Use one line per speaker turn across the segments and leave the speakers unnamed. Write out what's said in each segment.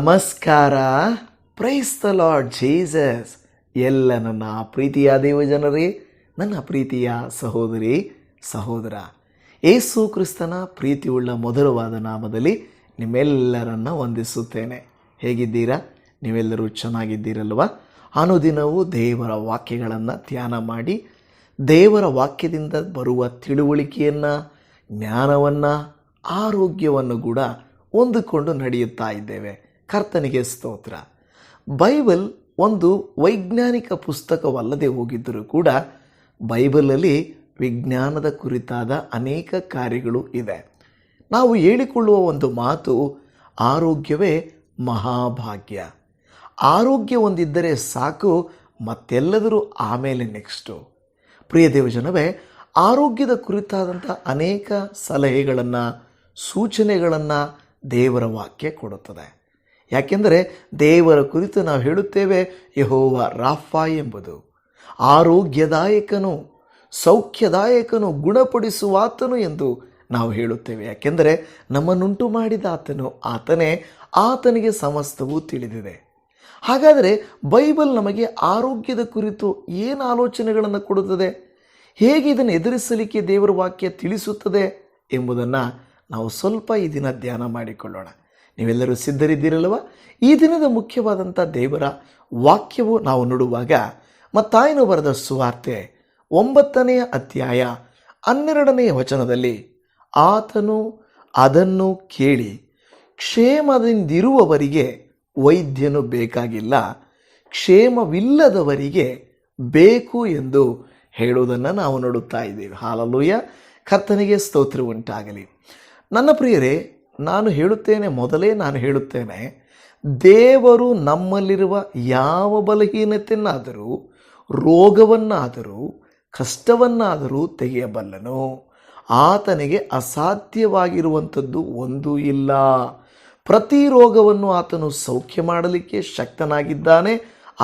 ನಮಸ್ಕಾರ praise the lord Jesus ಎಲ್ಲ ನನ್ನ ಪ್ರೀತಿಯ ದೇವಜನರೇ ನನ್ನ ಪ್ರೀತಿಯ ಸಹೋದರಿ ಸಹೋದರ ಏಸು ಕ್ರಿಸ್ತನ ಪ್ರೀತಿಯುಳ್ಳ ಮಧುರವಾದ ನಾಮದಲ್ಲಿ ನಿಮ್ಮೆಲ್ಲರನ್ನ ವಂದಿಸುತ್ತೇನೆ ಹೇಗಿದ್ದೀರಾ ನೀವೆಲ್ಲರೂ ಚೆನ್ನಾಗಿದ್ದೀರಲ್ವ ಅನುದಿನವೂ ದೇವರ ವಾಕ್ಯಗಳನ್ನು ಧ್ಯಾನ ಮಾಡಿ ದೇವರ ವಾಕ್ಯದಿಂದ ಬರುವ ತಿಳುವಳಿಕೆಯನ್ನು ಜ್ಞಾನವನ್ನು ಆರೋಗ್ಯವನ್ನು ಕೂಡ ಹೊಂದಿಕೊಂಡು ನಡೆಯುತ್ತಾ ಇದ್ದೇವೆ ಕರ್ತನಿಗೆ ಸ್ತೋತ್ರ ಬೈಬಲ್ ಒಂದು ವೈಜ್ಞಾನಿಕ ಪುಸ್ತಕವಲ್ಲದೆ ಹೋಗಿದ್ದರೂ ಕೂಡ ಬೈಬಲಲ್ಲಿ ವಿಜ್ಞಾನದ ಕುರಿತಾದ ಅನೇಕ ಕಾರ್ಯಗಳು ಇದೆ ನಾವು ಹೇಳಿಕೊಳ್ಳುವ ಒಂದು ಮಾತು ಆರೋಗ್ಯವೇ ಮಹಾಭಾಗ್ಯ ಆರೋಗ್ಯ ಒಂದಿದ್ದರೆ ಸಾಕು ಮತ್ತೆಲ್ಲದರೂ ಆಮೇಲೆ ನೆಕ್ಸ್ಟು ಪ್ರಿಯ ದೇವಜನವೇ ಆರೋಗ್ಯದ ಕುರಿತಾದಂಥ ಅನೇಕ ಸಲಹೆಗಳನ್ನು ಸೂಚನೆಗಳನ್ನು ದೇವರ ವಾಕ್ಯ ಕೊಡುತ್ತದೆ ಯಾಕೆಂದರೆ ದೇವರ ಕುರಿತು ನಾವು ಹೇಳುತ್ತೇವೆ ಯಹೋವ ರಾಫಾ ಎಂಬುದು ಆರೋಗ್ಯದಾಯಕನು ಸೌಖ್ಯದಾಯಕನು ಗುಣಪಡಿಸುವಾತನು ಎಂದು ನಾವು ಹೇಳುತ್ತೇವೆ ಯಾಕೆಂದರೆ ನಮ್ಮನ್ನುಂಟು ಮಾಡಿದ ಆತನು ಆತನೇ ಆತನಿಗೆ ಸಮಸ್ತವೂ ತಿಳಿದಿದೆ ಹಾಗಾದರೆ ಬೈಬಲ್ ನಮಗೆ ಆರೋಗ್ಯದ ಕುರಿತು ಏನು ಆಲೋಚನೆಗಳನ್ನು ಕೊಡುತ್ತದೆ ಹೇಗೆ ಇದನ್ನು ಎದುರಿಸಲಿಕ್ಕೆ ದೇವರ ವಾಕ್ಯ ತಿಳಿಸುತ್ತದೆ ಎಂಬುದನ್ನು ನಾವು ಸ್ವಲ್ಪ ಈ ದಿನ ಧ್ಯಾನ ಮಾಡಿಕೊಳ್ಳೋಣ ನೀವೆಲ್ಲರೂ ಸಿದ್ಧರಿದ್ದೀರಲ್ವ ಈ ದಿನದ ಮುಖ್ಯವಾದಂಥ ದೇವರ ವಾಕ್ಯವು ನಾವು ನೋಡುವಾಗ ಮತ್ತಾಯನು ಬರೆದ ಸುವಾರ್ತೆ ಒಂಬತ್ತನೆಯ ಅಧ್ಯಾಯ ಹನ್ನೆರಡನೆಯ ವಚನದಲ್ಲಿ ಆತನು ಅದನ್ನು ಕೇಳಿ ಕ್ಷೇಮದಿಂದಿರುವವರಿಗೆ ವೈದ್ಯನು ಬೇಕಾಗಿಲ್ಲ ಕ್ಷೇಮವಿಲ್ಲದವರಿಗೆ ಬೇಕು ಎಂದು ಹೇಳುವುದನ್ನು ನಾವು ನೋಡುತ್ತಾ ಇದ್ದೇವೆ ಹಾಲಲ್ಲೂಯ ಕರ್ತನಿಗೆ ಸ್ತೋತ್ರ ಉಂಟಾಗಲಿ ನನ್ನ ಪ್ರಿಯರೇ ನಾನು ಹೇಳುತ್ತೇನೆ ಮೊದಲೇ ನಾನು ಹೇಳುತ್ತೇನೆ ದೇವರು ನಮ್ಮಲ್ಲಿರುವ ಯಾವ ಬಲಹೀನತೆಯನ್ನಾದರೂ ರೋಗವನ್ನಾದರೂ ಕಷ್ಟವನ್ನಾದರೂ ತೆಗೆಯಬಲ್ಲನು ಆತನಿಗೆ ಅಸಾಧ್ಯವಾಗಿರುವಂಥದ್ದು ಒಂದೂ ಇಲ್ಲ ಪ್ರತಿ ರೋಗವನ್ನು ಆತನು ಸೌಖ್ಯ ಮಾಡಲಿಕ್ಕೆ ಶಕ್ತನಾಗಿದ್ದಾನೆ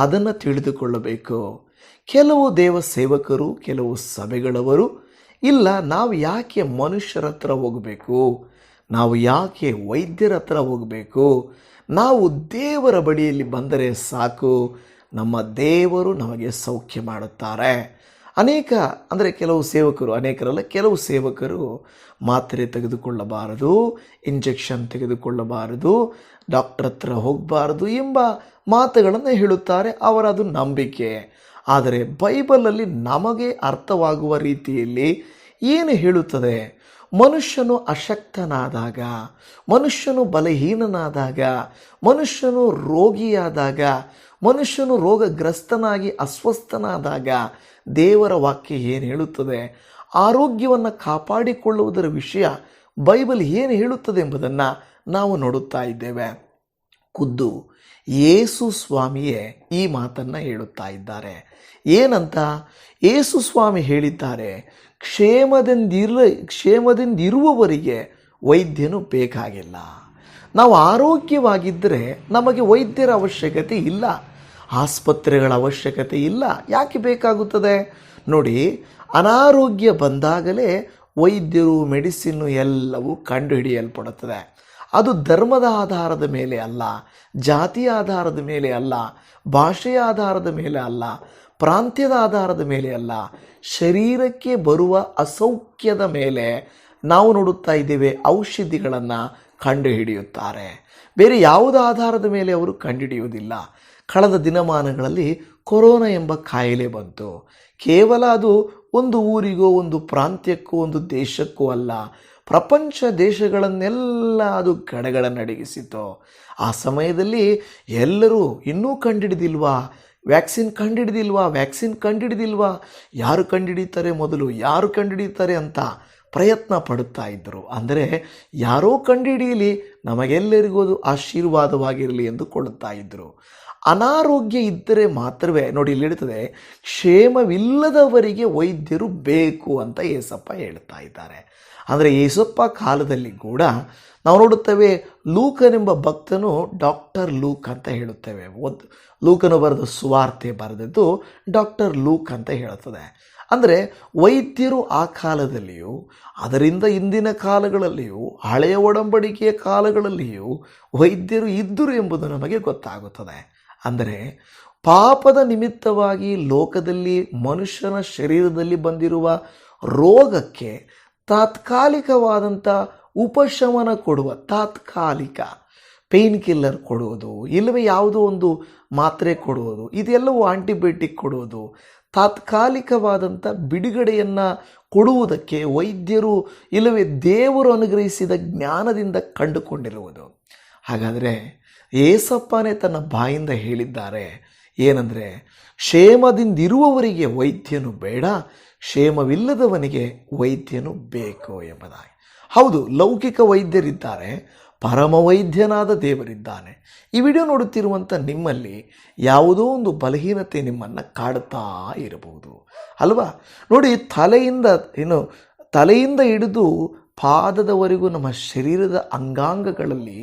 ಅದನ್ನು ತಿಳಿದುಕೊಳ್ಳಬೇಕು ಕೆಲವು ದೇವ ಸೇವಕರು ಕೆಲವು ಸಭೆಗಳವರು ಇಲ್ಲ ನಾವು ಯಾಕೆ ಮನುಷ್ಯರ ಹತ್ರ ಹೋಗಬೇಕು ನಾವು ಯಾಕೆ ವೈದ್ಯರ ಹತ್ರ ಹೋಗಬೇಕು ನಾವು ದೇವರ ಬಳಿಯಲ್ಲಿ ಬಂದರೆ ಸಾಕು ನಮ್ಮ ದೇವರು ನಮಗೆ ಸೌಖ್ಯ ಮಾಡುತ್ತಾರೆ ಅನೇಕ ಅಂದರೆ ಕೆಲವು ಸೇವಕರು ಅನೇಕರಲ್ಲ ಕೆಲವು ಸೇವಕರು ಮಾತ್ರೆ ತೆಗೆದುಕೊಳ್ಳಬಾರದು ಇಂಜೆಕ್ಷನ್ ತೆಗೆದುಕೊಳ್ಳಬಾರದು ಡಾಕ್ಟರ್ ಹತ್ರ ಹೋಗಬಾರದು ಎಂಬ ಮಾತುಗಳನ್ನು ಹೇಳುತ್ತಾರೆ ಅವರದು ನಂಬಿಕೆ ಆದರೆ ಬೈಬಲಲ್ಲಿ ನಮಗೆ ಅರ್ಥವಾಗುವ ರೀತಿಯಲ್ಲಿ ಏನು ಹೇಳುತ್ತದೆ ಮನುಷ್ಯನು ಅಶಕ್ತನಾದಾಗ ಮನುಷ್ಯನು ಬಲಹೀನನಾದಾಗ ಮನುಷ್ಯನು ರೋಗಿಯಾದಾಗ ಮನುಷ್ಯನು ರೋಗಗ್ರಸ್ತನಾಗಿ ಅಸ್ವಸ್ಥನಾದಾಗ ದೇವರ ವಾಕ್ಯ ಏನು ಹೇಳುತ್ತದೆ ಆರೋಗ್ಯವನ್ನು ಕಾಪಾಡಿಕೊಳ್ಳುವುದರ ವಿಷಯ ಬೈಬಲ್ ಏನು ಹೇಳುತ್ತದೆ ಎಂಬುದನ್ನು ನಾವು ನೋಡುತ್ತಾ ಇದ್ದೇವೆ ಖುದ್ದು ಏಸು ಸ್ವಾಮಿಯೇ ಈ ಮಾತನ್ನು ಹೇಳುತ್ತಾ ಇದ್ದಾರೆ ಏನಂತ ಏಸು ಸ್ವಾಮಿ ಹೇಳಿದ್ದಾರೆ ಕ್ಷೇಮದಿಂದಿರ ಕ್ಷೇಮದಿಂದಿರುವವರಿಗೆ ವೈದ್ಯನು ಬೇಕಾಗಿಲ್ಲ ನಾವು ಆರೋಗ್ಯವಾಗಿದ್ದರೆ ನಮಗೆ ವೈದ್ಯರ ಅವಶ್ಯಕತೆ ಇಲ್ಲ ಆಸ್ಪತ್ರೆಗಳ ಅವಶ್ಯಕತೆ ಇಲ್ಲ ಯಾಕೆ ಬೇಕಾಗುತ್ತದೆ ನೋಡಿ ಅನಾರೋಗ್ಯ ಬಂದಾಗಲೇ ವೈದ್ಯರು ಮೆಡಿಸಿನ್ನು ಎಲ್ಲವೂ ಕಂಡುಹಿಡಿಯಲ್ಪಡುತ್ತದೆ ಅದು ಧರ್ಮದ ಆಧಾರದ ಮೇಲೆ ಅಲ್ಲ ಜಾತಿ ಆಧಾರದ ಮೇಲೆ ಅಲ್ಲ ಭಾಷೆಯ ಆಧಾರದ ಮೇಲೆ ಅಲ್ಲ ಪ್ರಾಂತ್ಯದ ಆಧಾರದ ಮೇಲೆ ಅಲ್ಲ ಶರೀರಕ್ಕೆ ಬರುವ ಅಸೌಖ್ಯದ ಮೇಲೆ ನಾವು ನೋಡುತ್ತಾ ಇದ್ದೇವೆ ಔಷಧಿಗಳನ್ನು ಕಂಡುಹಿಡಿಯುತ್ತಾರೆ ಬೇರೆ ಯಾವುದೇ ಆಧಾರದ ಮೇಲೆ ಅವರು ಕಂಡುಹಿಡಿಯುವುದಿಲ್ಲ ಕಳೆದ ದಿನಮಾನಗಳಲ್ಲಿ ಕೊರೋನಾ ಎಂಬ ಕಾಯಿಲೆ ಬಂತು ಕೇವಲ ಅದು ಒಂದು ಊರಿಗೋ ಒಂದು ಪ್ರಾಂತ್ಯಕ್ಕೋ ಒಂದು ದೇಶಕ್ಕೂ ಅಲ್ಲ ಪ್ರಪಂಚ ದೇಶಗಳನ್ನೆಲ್ಲ ಅದು ಅಡಗಿಸಿತು ಆ ಸಮಯದಲ್ಲಿ ಎಲ್ಲರೂ ಇನ್ನೂ ಕಂಡಿಡಿದಿಲ್ವಾ ವ್ಯಾಕ್ಸಿನ್ ಕಂಡುಹಿಡಿದಿಲ್ವಾ ವ್ಯಾಕ್ಸಿನ್ ಕಂಡುಹಿಡಿದಿಲ್ವಾ ಯಾರು ಕಂಡುಹಿಡಿತಾರೆ ಮೊದಲು ಯಾರು ಕಂಡುಹಿಡಿತಾರೆ ಅಂತ ಪ್ರಯತ್ನ ಪಡುತ್ತಾ ಇದ್ದರು ಅಂದರೆ ಯಾರೋ ಕಂಡುಹಿಡಿಯಲಿ ನಮಗೆಲ್ಲರಿಗೂ ಅದು ಆಶೀರ್ವಾದವಾಗಿರಲಿ ಎಂದು ಕೊಡುತ್ತಾ ಇದ್ದರು ಅನಾರೋಗ್ಯ ಇದ್ದರೆ ಮಾತ್ರವೇ ನೋಡಿ ಹೇಳ್ತದೆ ಕ್ಷೇಮವಿಲ್ಲದವರಿಗೆ ವೈದ್ಯರು ಬೇಕು ಅಂತ ಏಸಪ್ಪ ಹೇಳ್ತಾ ಇದ್ದಾರೆ ಅಂದರೆ ಏಸಪ್ಪ ಕಾಲದಲ್ಲಿ ಕೂಡ ನಾವು ನೋಡುತ್ತೇವೆ ಲೂಕನೆಂಬ ಭಕ್ತನು ಡಾಕ್ಟರ್ ಲೂಕ್ ಅಂತ ಹೇಳುತ್ತೇವೆ ಒಂದು ಲೂಕನು ಬರೆದ ಸುವಾರ್ತೆ ಬರೆದದ್ದು ಡಾಕ್ಟರ್ ಲೂಕ್ ಅಂತ ಹೇಳುತ್ತದೆ ಅಂದರೆ ವೈದ್ಯರು ಆ ಕಾಲದಲ್ಲಿಯೂ ಅದರಿಂದ ಇಂದಿನ ಕಾಲಗಳಲ್ಲಿಯೂ ಹಳೆಯ ಒಡಂಬಡಿಕೆಯ ಕಾಲಗಳಲ್ಲಿಯೂ ವೈದ್ಯರು ಇದ್ದರು ಎಂಬುದು ನಮಗೆ ಗೊತ್ತಾಗುತ್ತದೆ ಅಂದರೆ ಪಾಪದ ನಿಮಿತ್ತವಾಗಿ ಲೋಕದಲ್ಲಿ ಮನುಷ್ಯನ ಶರೀರದಲ್ಲಿ ಬಂದಿರುವ ರೋಗಕ್ಕೆ ತಾತ್ಕಾಲಿಕವಾದಂಥ ಉಪಶಮನ ಕೊಡುವ ತಾತ್ಕಾಲಿಕ ಪೇಯ್ನ್ ಕಿಲ್ಲರ್ ಕೊಡುವುದು ಇಲ್ಲವೇ ಯಾವುದೋ ಒಂದು ಮಾತ್ರೆ ಕೊಡುವುದು ಇದೆಲ್ಲವೂ ಆಂಟಿಬಯೋಟಿಕ್ ಕೊಡುವುದು ತಾತ್ಕಾಲಿಕವಾದಂಥ ಬಿಡುಗಡೆಯನ್ನು ಕೊಡುವುದಕ್ಕೆ ವೈದ್ಯರು ಇಲ್ಲವೇ ದೇವರು ಅನುಗ್ರಹಿಸಿದ ಜ್ಞಾನದಿಂದ ಕಂಡುಕೊಂಡಿರುವುದು ಹಾಗಾದರೆ ಏಸಪ್ಪನೇ ತನ್ನ ಬಾಯಿಂದ ಹೇಳಿದ್ದಾರೆ ಏನಂದರೆ ಕ್ಷೇಮದಿಂದಿರುವವರಿಗೆ ವೈದ್ಯನು ಬೇಡ ಕ್ಷೇಮವಿಲ್ಲದವನಿಗೆ ವೈದ್ಯನು ಬೇಕು ಎಂಬುದಾಗಿ ಹೌದು ಲೌಕಿಕ ವೈದ್ಯರಿದ್ದಾರೆ ಪರಮ ವೈದ್ಯನಾದ ದೇವರಿದ್ದಾನೆ ಈ ವಿಡಿಯೋ ನೋಡುತ್ತಿರುವಂಥ ನಿಮ್ಮಲ್ಲಿ ಯಾವುದೋ ಒಂದು ಬಲಹೀನತೆ ನಿಮ್ಮನ್ನು ಕಾಡುತ್ತಾ ಇರಬಹುದು ಅಲ್ವಾ ನೋಡಿ ತಲೆಯಿಂದ ಏನು ತಲೆಯಿಂದ ಹಿಡಿದು ಪಾದದವರೆಗೂ ನಮ್ಮ ಶರೀರದ ಅಂಗಾಂಗಗಳಲ್ಲಿ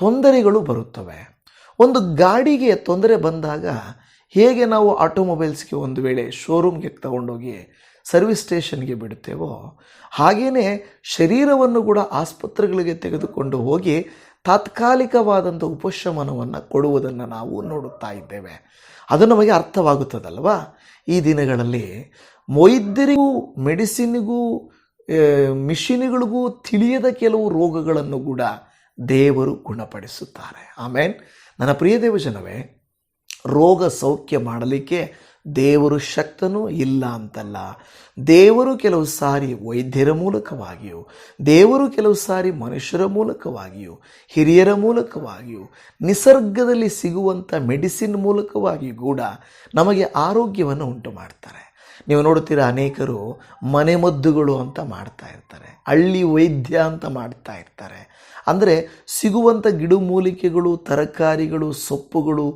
ತೊಂದರೆಗಳು ಬರುತ್ತವೆ ಒಂದು ಗಾಡಿಗೆ ತೊಂದರೆ ಬಂದಾಗ ಹೇಗೆ ನಾವು ಆಟೋಮೊಬೈಲ್ಸ್ಗೆ ಒಂದು ವೇಳೆ ಶೋರೂಮ್ಗೆ ತಗೊಂಡೋಗಿ ಸರ್ವಿಸ್ ಸ್ಟೇಷನ್ಗೆ ಬಿಡುತ್ತೇವೋ ಹಾಗೆಯೇ ಶರೀರವನ್ನು ಕೂಡ ಆಸ್ಪತ್ರೆಗಳಿಗೆ ತೆಗೆದುಕೊಂಡು ಹೋಗಿ ತಾತ್ಕಾಲಿಕವಾದಂಥ ಉಪಶಮನವನ್ನು ಕೊಡುವುದನ್ನು ನಾವು ನೋಡುತ್ತಾ ಇದ್ದೇವೆ ಅದು ನಮಗೆ ಅರ್ಥವಾಗುತ್ತದಲ್ವಾ ಈ ದಿನಗಳಲ್ಲಿ ವೈದ್ಯರಿಗೂ ಮೆಡಿಸಿನ್ಗೂ ಮಿಷಿನ್ಗಳಿಗೂ ತಿಳಿಯದ ಕೆಲವು ರೋಗಗಳನ್ನು ಕೂಡ ದೇವರು ಗುಣಪಡಿಸುತ್ತಾರೆ ಆಮೇನ್ ನನ್ನ ಪ್ರಿಯ ದೇವಜನವೇ ರೋಗ ಸೌಖ್ಯ ಮಾಡಲಿಕ್ಕೆ ದೇವರು ಶಕ್ತನೂ ಇಲ್ಲ ಅಂತಲ್ಲ ದೇವರು ಕೆಲವು ಸಾರಿ ವೈದ್ಯರ ಮೂಲಕವಾಗಿಯೂ ದೇವರು ಕೆಲವು ಸಾರಿ ಮನುಷ್ಯರ ಮೂಲಕವಾಗಿಯೂ ಹಿರಿಯರ ಮೂಲಕವಾಗಿಯೂ ನಿಸರ್ಗದಲ್ಲಿ ಸಿಗುವಂಥ ಮೆಡಿಸಿನ್ ಮೂಲಕವಾಗಿಯೂ ಕೂಡ ನಮಗೆ ಆರೋಗ್ಯವನ್ನು ಉಂಟು ಮಾಡ್ತಾರೆ ನೀವು ನೋಡುತ್ತೀರಾ ಅನೇಕರು ಮನೆಮದ್ದುಗಳು ಅಂತ ಮಾಡ್ತಾ ಇರ್ತಾರೆ ಹಳ್ಳಿ ವೈದ್ಯ ಅಂತ ಮಾಡ್ತಾ ಇರ್ತಾರೆ ಅಂದರೆ ಸಿಗುವಂಥ ಗಿಡಮೂಲಿಕೆಗಳು ತರಕಾರಿಗಳು ಸೊಪ್ಪುಗಳು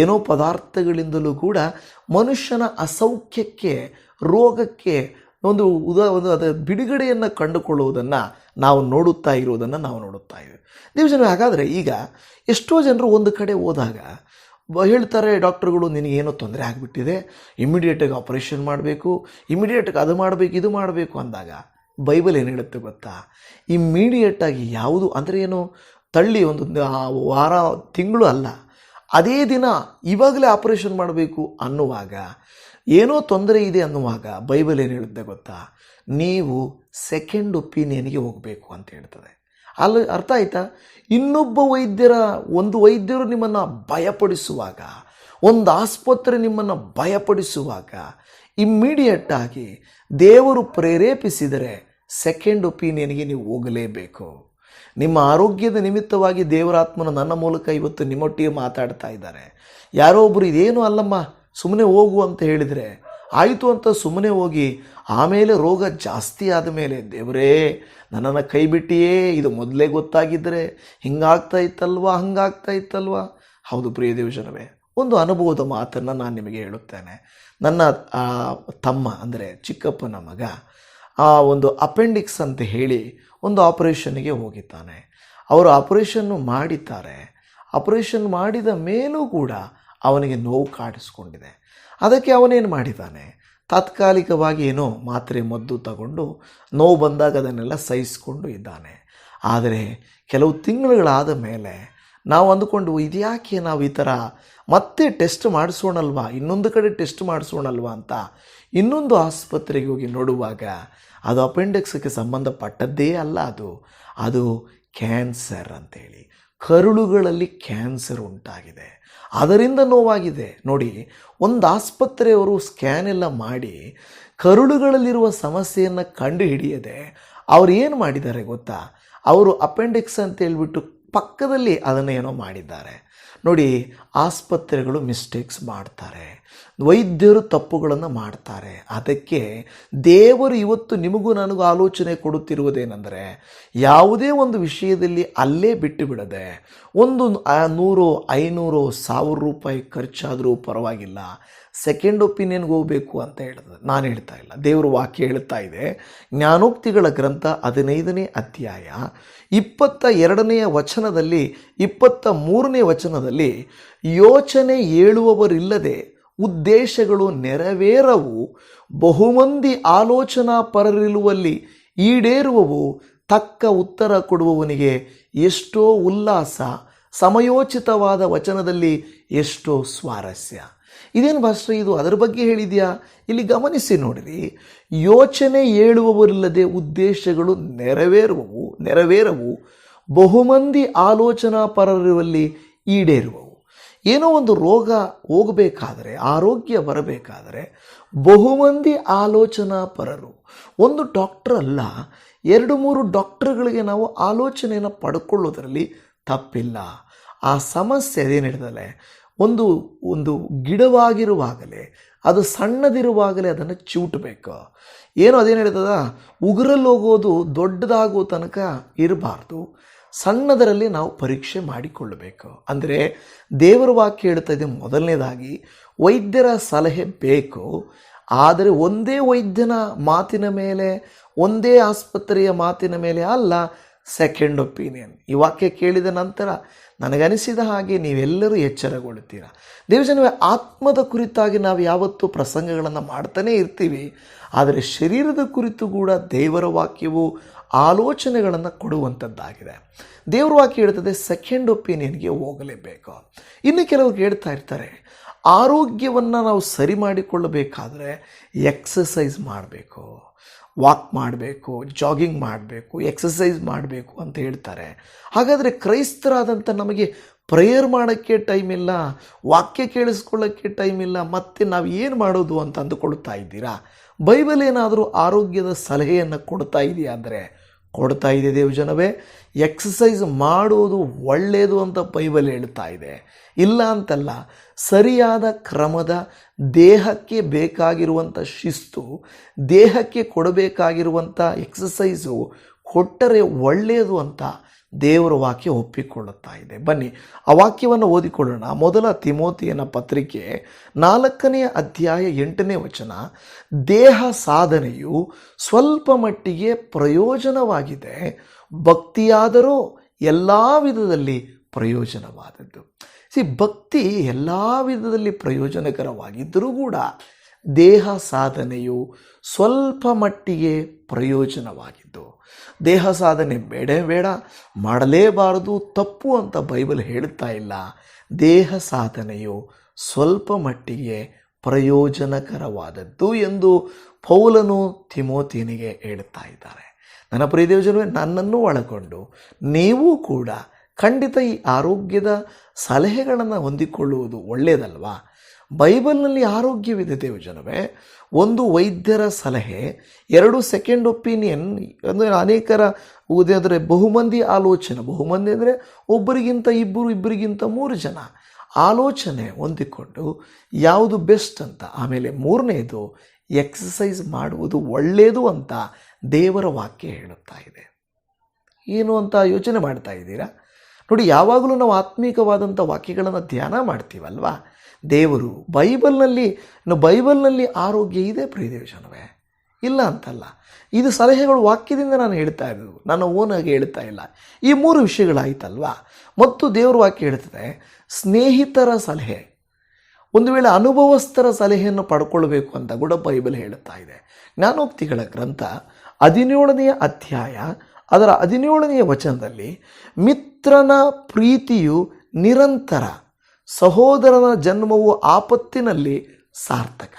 ಏನೋ ಪದಾರ್ಥಗಳಿಂದಲೂ ಕೂಡ ಮನುಷ್ಯನ ಅಸೌಖ್ಯಕ್ಕೆ ರೋಗಕ್ಕೆ ಒಂದು ಉದಾ ಒಂದು ಅದರ ಬಿಡುಗಡೆಯನ್ನು ಕಂಡುಕೊಳ್ಳುವುದನ್ನು ನಾವು ನೋಡುತ್ತಾ ಇರುವುದನ್ನು ನಾವು ನೋಡುತ್ತಾ ಇದ್ದೇವೆ ನೀವು ಜನ ಹಾಗಾದರೆ ಈಗ ಎಷ್ಟೋ ಜನರು ಒಂದು ಕಡೆ ಹೋದಾಗ ಹೇಳ್ತಾರೆ ಡಾಕ್ಟ್ರುಗಳು ನಿನಗೇನೋ ತೊಂದರೆ ಆಗಿಬಿಟ್ಟಿದೆ ಇಮಿಡಿಯೇಟಾಗಿ ಆಪರೇಷನ್ ಮಾಡಬೇಕು ಇಮಿಡಿಯೇಟಾಗಿ ಅದು ಮಾಡಬೇಕು ಇದು ಮಾಡಬೇಕು ಅಂದಾಗ ಬೈಬಲ್ ಏನು ಹೇಳುತ್ತೆ ಗೊತ್ತಾ ಆಗಿ ಯಾವುದು ಅಂದರೆ ಏನು ತಳ್ಳಿ ಒಂದು ವಾರ ತಿಂಗಳು ಅಲ್ಲ ಅದೇ ದಿನ ಇವಾಗಲೇ ಆಪರೇಷನ್ ಮಾಡಬೇಕು ಅನ್ನುವಾಗ ಏನೋ ತೊಂದರೆ ಇದೆ ಅನ್ನುವಾಗ ಬೈಬಲ್ ಏನು ಹೇಳುತ್ತೆ ಗೊತ್ತಾ ನೀವು ಸೆಕೆಂಡ್ ಒಪಿನಿಯನ್ಗೆ ಹೋಗಬೇಕು ಅಂತ ಹೇಳ್ತದೆ ಅಲ್ಲಿ ಅರ್ಥ ಆಯ್ತಾ ಇನ್ನೊಬ್ಬ ವೈದ್ಯರ ಒಂದು ವೈದ್ಯರು ನಿಮ್ಮನ್ನು ಭಯಪಡಿಸುವಾಗ ಒಂದು ಆಸ್ಪತ್ರೆ ನಿಮ್ಮನ್ನು ಭಯಪಡಿಸುವಾಗ ಆಗಿ ದೇವರು ಪ್ರೇರೇಪಿಸಿದರೆ ಸೆಕೆಂಡ್ ಒಪಿನಿಯನ್ಗೆ ನೀವು ಹೋಗಲೇಬೇಕು ನಿಮ್ಮ ಆರೋಗ್ಯದ ನಿಮಿತ್ತವಾಗಿ ದೇವರಾತ್ಮನು ನನ್ನ ಮೂಲಕ ಇವತ್ತು ನಿಮ್ಮೊಟ್ಟಿಗೆ ಮಾತಾಡ್ತಾ ಇದ್ದಾರೆ ಯಾರೋ ಒಬ್ಬರು ಇದೇನು ಅಲ್ಲಮ್ಮ ಸುಮ್ಮನೆ ಹೋಗು ಅಂತ ಹೇಳಿದರೆ ಆಯಿತು ಅಂತ ಸುಮ್ಮನೆ ಹೋಗಿ ಆಮೇಲೆ ರೋಗ ಜಾಸ್ತಿ ಆದ ಮೇಲೆ ದೇವರೇ ನನ್ನನ್ನು ಕೈ ಬಿಟ್ಟಿಯೇ ಇದು ಮೊದಲೇ ಗೊತ್ತಾಗಿದ್ದರೆ ಹಿಂಗಾಗ್ತಾ ಇತ್ತಲ್ವಾ ಹಂಗಾಗ್ತಾ ಇತ್ತಲ್ವಾ ಹೌದು ಪ್ರಿಯ ದೇವಜನವೇ ಒಂದು ಅನುಭವದ ಮಾತನ್ನು ನಾನು ನಿಮಗೆ ಹೇಳುತ್ತೇನೆ ನನ್ನ ತಮ್ಮ ಅಂದರೆ ಚಿಕ್ಕಪ್ಪನ ಮಗ ಆ ಒಂದು ಅಪೆಂಡಿಕ್ಸ್ ಅಂತ ಹೇಳಿ ಒಂದು ಆಪ್ರೇಷನ್ನಿಗೆ ಹೋಗಿದ್ದಾನೆ ಅವರು ಆಪರೇಷನ್ನು ಮಾಡಿದ್ದಾರೆ ಆಪರೇಷನ್ ಮಾಡಿದ ಮೇಲೂ ಕೂಡ ಅವನಿಗೆ ನೋವು ಕಾಡಿಸ್ಕೊಂಡಿದೆ ಅದಕ್ಕೆ ಅವನೇನು ಮಾಡಿದ್ದಾನೆ ತಾತ್ಕಾಲಿಕವಾಗಿ ಏನೋ ಮಾತ್ರೆ ಮದ್ದು ತಗೊಂಡು ನೋವು ಬಂದಾಗ ಅದನ್ನೆಲ್ಲ ಸಹಿಸಿಕೊಂಡು ಇದ್ದಾನೆ ಆದರೆ ಕೆಲವು ತಿಂಗಳುಗಳಾದ ಮೇಲೆ ನಾವು ಅಂದುಕೊಂಡು ಇದ್ಯಾಕೆ ನಾವು ಈ ಥರ ಮತ್ತೆ ಟೆಸ್ಟ್ ಮಾಡಿಸೋಣಲ್ವಾ ಇನ್ನೊಂದು ಕಡೆ ಟೆಸ್ಟ್ ಮಾಡಿಸೋಣಲ್ವಾ ಅಂತ ಇನ್ನೊಂದು ಆಸ್ಪತ್ರೆಗೆ ಹೋಗಿ ನೋಡುವಾಗ ಅದು ಅಪೆಂಡಿಕ್ಸ್ಗೆ ಸಂಬಂಧಪಟ್ಟದ್ದೇ ಅಲ್ಲ ಅದು ಅದು ಕ್ಯಾನ್ಸರ್ ಅಂತೇಳಿ ಕರುಳುಗಳಲ್ಲಿ ಕ್ಯಾನ್ಸರ್ ಉಂಟಾಗಿದೆ ಅದರಿಂದ ನೋವಾಗಿದೆ ನೋಡಿ ಒಂದು ಆಸ್ಪತ್ರೆಯವರು ಸ್ಕ್ಯಾನ್ ಎಲ್ಲ ಮಾಡಿ ಕರುಳುಗಳಲ್ಲಿರುವ ಸಮಸ್ಯೆಯನ್ನು ಕಂಡು ಹಿಡಿಯದೆ ಏನು ಮಾಡಿದ್ದಾರೆ ಗೊತ್ತಾ ಅವರು ಅಪೆಂಡಿಕ್ಸ್ ಅಂತ ಹೇಳಿಬಿಟ್ಟು ಪಕ್ಕದಲ್ಲಿ ಅದನ್ನೇನೋ ಮಾಡಿದ್ದಾರೆ ನೋಡಿ ಆಸ್ಪತ್ರೆಗಳು ಮಿಸ್ಟೇಕ್ಸ್ ಮಾಡ್ತಾರೆ ವೈದ್ಯರು ತಪ್ಪುಗಳನ್ನು ಮಾಡ್ತಾರೆ ಅದಕ್ಕೆ ದೇವರು ಇವತ್ತು ನಿಮಗೂ ನನಗೂ ಆಲೋಚನೆ ಕೊಡುತ್ತಿರುವುದೇನೆಂದರೆ ಯಾವುದೇ ಒಂದು ವಿಷಯದಲ್ಲಿ ಅಲ್ಲೇ ಬಿಟ್ಟು ಬಿಡದೆ ಒಂದು ನೂರು ಐನೂರು ಸಾವಿರ ರೂಪಾಯಿ ಖರ್ಚಾದರೂ ಪರವಾಗಿಲ್ಲ ಸೆಕೆಂಡ್ ಒಪಿನಿಯನ್ಗೆ ಹೋಗಬೇಕು ಅಂತ ಹೇಳ್ತದೆ ನಾನು ಹೇಳ್ತಾ ಇಲ್ಲ ದೇವರು ವಾಕ್ಯ ಹೇಳ್ತಾ ಇದೆ ಜ್ಞಾನೋಕ್ತಿಗಳ ಗ್ರಂಥ ಹದಿನೈದನೇ ಅಧ್ಯಾಯ ಇಪ್ಪತ್ತ ಎರಡನೆಯ ವಚನದಲ್ಲಿ ಇಪ್ಪತ್ತ ಮೂರನೇ ವಚನದಲ್ಲಿ ಯೋಚನೆ ಹೇಳುವವರಿಲ್ಲದೆ ಉದ್ದೇಶಗಳು ನೆರವೇರವು ಬಹುಮಂದಿ ಆಲೋಚನಾ ಪರರಿರುವಲ್ಲಿ ಈಡೇರುವವು ತಕ್ಕ ಉತ್ತರ ಕೊಡುವವನಿಗೆ ಎಷ್ಟೋ ಉಲ್ಲಾಸ ಸಮಯೋಚಿತವಾದ ವಚನದಲ್ಲಿ ಎಷ್ಟೋ ಸ್ವಾರಸ್ಯ ಇದೇನು ಭಾಷೆ ಇದು ಅದರ ಬಗ್ಗೆ ಹೇಳಿದೆಯಾ ಇಲ್ಲಿ ಗಮನಿಸಿ ನೋಡಿರಿ ಯೋಚನೆ ಹೇಳುವವರಿಲ್ಲದೆ ಉದ್ದೇಶಗಳು ನೆರವೇರುವವು ನೆರವೇರವು ಬಹುಮಂದಿ ಆಲೋಚನಾ ಪರರಿರುವಲ್ಲಿ ಈಡೇರುವವು ಏನೋ ಒಂದು ರೋಗ ಹೋಗಬೇಕಾದರೆ ಆರೋಗ್ಯ ಬರಬೇಕಾದರೆ ಬಹುಮಂದಿ ಆಲೋಚನಾ ಪರರು ಒಂದು ಡಾಕ್ಟರ್ ಅಲ್ಲ ಎರಡು ಮೂರು ಡಾಕ್ಟರ್ಗಳಿಗೆ ನಾವು ಆಲೋಚನೆಯನ್ನು ಪಡ್ಕೊಳ್ಳೋದ್ರಲ್ಲಿ ತಪ್ಪಿಲ್ಲ ಆ ಸಮಸ್ಯೆ ಅದೇನಿಡ್ದಲೆ ಒಂದು ಒಂದು ಗಿಡವಾಗಿರುವಾಗಲೇ ಅದು ಸಣ್ಣದಿರುವಾಗಲೇ ಅದನ್ನು ಚೂಟಬೇಕು ಏನು ಅದೇನು ಹೇಳ್ತದ ಉಗುರಲ್ಲಿ ಹೋಗೋದು ದೊಡ್ಡದಾಗೋ ತನಕ ಇರಬಾರ್ದು ಸಣ್ಣದರಲ್ಲಿ ನಾವು ಪರೀಕ್ಷೆ ಮಾಡಿಕೊಳ್ಳಬೇಕು ಅಂದರೆ ದೇವರ ವಾಕ್ಯ ಹೇಳ್ತಾ ಇದೆ ಮೊದಲನೇದಾಗಿ ವೈದ್ಯರ ಸಲಹೆ ಬೇಕು ಆದರೆ ಒಂದೇ ವೈದ್ಯನ ಮಾತಿನ ಮೇಲೆ ಒಂದೇ ಆಸ್ಪತ್ರೆಯ ಮಾತಿನ ಮೇಲೆ ಅಲ್ಲ ಸೆಕೆಂಡ್ ಒಪಿನಿಯನ್ ಈ ವಾಕ್ಯ ಕೇಳಿದ ನಂತರ ನನಗನಿಸಿದ ಹಾಗೆ ನೀವೆಲ್ಲರೂ ಎಚ್ಚರಗೊಳ್ಳುತ್ತೀರಾ ದೇವಜನವೇ ಆತ್ಮದ ಕುರಿತಾಗಿ ನಾವು ಯಾವತ್ತೂ ಪ್ರಸಂಗಗಳನ್ನು ಮಾಡ್ತಾನೇ ಇರ್ತೀವಿ ಆದರೆ ಶರೀರದ ಕುರಿತು ಕೂಡ ದೇವರ ವಾಕ್ಯವು ಆಲೋಚನೆಗಳನ್ನು ಕೊಡುವಂಥದ್ದಾಗಿದೆ ದೇವ್ರ ವಾಕ್ಯ ಹೇಳ್ತದೆ ಸೆಕೆಂಡ್ ಒಪಿನಿಯನ್ಗೆ ಹೋಗಲೇಬೇಕು ಇನ್ನು ಕೆಲವ್ರು ಹೇಳ್ತಾ ಇರ್ತಾರೆ ಆರೋಗ್ಯವನ್ನು ನಾವು ಸರಿ ಮಾಡಿಕೊಳ್ಳಬೇಕಾದ್ರೆ ಎಕ್ಸಸೈಸ್ ಮಾಡಬೇಕು ವಾಕ್ ಮಾಡಬೇಕು ಜಾಗಿಂಗ್ ಮಾಡಬೇಕು ಎಕ್ಸಸೈಸ್ ಮಾಡಬೇಕು ಅಂತ ಹೇಳ್ತಾರೆ ಹಾಗಾದರೆ ಕ್ರೈಸ್ತರಾದಂಥ ನಮಗೆ ಪ್ರೇಯರ್ ಮಾಡೋಕ್ಕೆ ಟೈಮ್ ಇಲ್ಲ ವಾಕ್ಯ ಕೇಳಿಸ್ಕೊಳ್ಳೋಕ್ಕೆ ಟೈಮ್ ಇಲ್ಲ ಮತ್ತೆ ನಾವು ಏನು ಮಾಡೋದು ಅಂತ ಅಂದುಕೊಳ್ತಾ ಇದ್ದೀರಾ ಬೈಬಲ್ ಏನಾದರೂ ಆರೋಗ್ಯದ ಸಲಹೆಯನ್ನು ಕೊಡ್ತಾ ಇದೆಯಾ ಅಂದರೆ ಕೊಡ್ತಾ ಇದೆ ದೇವಜನವೇ ಎಕ್ಸಸೈಸ್ ಮಾಡುವುದು ಒಳ್ಳೆಯದು ಅಂತ ಬೈಬಲ್ ಹೇಳ್ತಾ ಇದೆ ಇಲ್ಲ ಅಂತಲ್ಲ ಸರಿಯಾದ ಕ್ರಮದ ದೇಹಕ್ಕೆ ಬೇಕಾಗಿರುವಂಥ ಶಿಸ್ತು ದೇಹಕ್ಕೆ ಕೊಡಬೇಕಾಗಿರುವಂಥ ಎಕ್ಸಸೈಸು ಕೊಟ್ಟರೆ ಒಳ್ಳೆಯದು ಅಂತ ದೇವರ ವಾಕ್ಯ ಒಪ್ಪಿಕೊಳ್ಳುತ್ತಾ ಇದೆ ಬನ್ನಿ ಆ ವಾಕ್ಯವನ್ನು ಓದಿಕೊಳ್ಳೋಣ ಮೊದಲ ತಿಮೋತಿಯನ ಪತ್ರಿಕೆ ನಾಲ್ಕನೆಯ ಅಧ್ಯಾಯ ಎಂಟನೇ ವಚನ ದೇಹ ಸಾಧನೆಯು ಸ್ವಲ್ಪ ಮಟ್ಟಿಗೆ ಪ್ರಯೋಜನವಾಗಿದೆ ಭಕ್ತಿಯಾದರೂ ಎಲ್ಲ ವಿಧದಲ್ಲಿ ಪ್ರಯೋಜನವಾದದ್ದು ಸಿ ಭಕ್ತಿ ಎಲ್ಲ ವಿಧದಲ್ಲಿ ಪ್ರಯೋಜನಕರವಾಗಿದ್ದರೂ ಕೂಡ ದೇಹ ಸಾಧನೆಯು ಸ್ವಲ್ಪ ಮಟ್ಟಿಗೆ ಪ್ರಯೋಜನವಾಗಿದ್ದು ದೇಹ ಸಾಧನೆ ಬೇಡ ಬೇಡ ಮಾಡಲೇಬಾರದು ತಪ್ಪು ಅಂತ ಬೈಬಲ್ ಹೇಳುತ್ತಾ ಇಲ್ಲ ದೇಹ ಸಾಧನೆಯು ಸ್ವಲ್ಪ ಮಟ್ಟಿಗೆ ಪ್ರಯೋಜನಕರವಾದದ್ದು ಎಂದು ಪೌಲನು ತಿಮೋತಿನಿಗೆ ಹೇಳುತ್ತಾ ಇದ್ದಾರೆ ನನ್ನ ಪ್ರಿಯದೇವಜನವೇ ನನ್ನನ್ನು ಒಳಗೊಂಡು ನೀವು ಕೂಡ ಖಂಡಿತ ಈ ಆರೋಗ್ಯದ ಸಲಹೆಗಳನ್ನು ಹೊಂದಿಕೊಳ್ಳುವುದು ಒಳ್ಳೆಯದಲ್ವಾ ಬೈಬಲ್ನಲ್ಲಿ ಆರೋಗ್ಯವಿದೆ ದೇವಜನವೇ ಒಂದು ವೈದ್ಯರ ಸಲಹೆ ಎರಡು ಸೆಕೆಂಡ್ ಒಪಿನಿಯನ್ ಅಂದರೆ ಅನೇಕರ ಉದಾದರೆ ಬಹುಮಂದಿ ಆಲೋಚನೆ ಬಹುಮಂದಿ ಅಂದರೆ ಒಬ್ಬರಿಗಿಂತ ಇಬ್ಬರು ಇಬ್ಬರಿಗಿಂತ ಮೂರು ಜನ ಆಲೋಚನೆ ಹೊಂದಿಕೊಂಡು ಯಾವುದು ಬೆಸ್ಟ್ ಅಂತ ಆಮೇಲೆ ಮೂರನೇದು ಎಕ್ಸಸೈಸ್ ಮಾಡುವುದು ಒಳ್ಳೆಯದು ಅಂತ ದೇವರ ವಾಕ್ಯ ಹೇಳುತ್ತಾ ಇದೆ ಏನು ಅಂತ ಯೋಚನೆ ಮಾಡ್ತಾ ಇದ್ದೀರಾ ನೋಡಿ ಯಾವಾಗಲೂ ನಾವು ಆತ್ಮೀಕವಾದಂಥ ವಾಕ್ಯಗಳನ್ನು ಧ್ಯಾನ ಮಾಡ್ತೀವಲ್ವಾ ದೇವರು ಬೈಬಲ್ನಲ್ಲಿ ಬೈಬಲ್ನಲ್ಲಿ ಆರೋಗ್ಯ ಇದೆ ಪ್ರಿಯದೇಶನವೇ ಇಲ್ಲ ಅಂತಲ್ಲ ಇದು ಸಲಹೆಗಳು ವಾಕ್ಯದಿಂದ ನಾನು ಹೇಳ್ತಾ ಇರೋದು ನನ್ನ ಓನಾಗಿ ಹೇಳ್ತಾ ಇಲ್ಲ ಈ ಮೂರು ವಿಷಯಗಳಾಯಿತಲ್ವಾ ಮತ್ತು ದೇವರು ವಾಕ್ಯ ಹೇಳ್ತದೆ ಸ್ನೇಹಿತರ ಸಲಹೆ ಒಂದು ವೇಳೆ ಅನುಭವಸ್ಥರ ಸಲಹೆಯನ್ನು ಪಡ್ಕೊಳ್ಬೇಕು ಅಂತ ಕೂಡ ಬೈಬಲ್ ಹೇಳುತ್ತಾ ಇದೆ ಜ್ಞಾನೋಕ್ತಿಗಳ ಗ್ರಂಥ ಹದಿನೇಳನೆಯ ಅಧ್ಯಾಯ ಅದರ ಹದಿನೇಳನೆಯ ವಚನದಲ್ಲಿ ಮಿತ್ರನ ಪ್ರೀತಿಯು ನಿರಂತರ ಸಹೋದರನ ಜನ್ಮವು ಆಪತ್ತಿನಲ್ಲಿ ಸಾರ್ಥಕ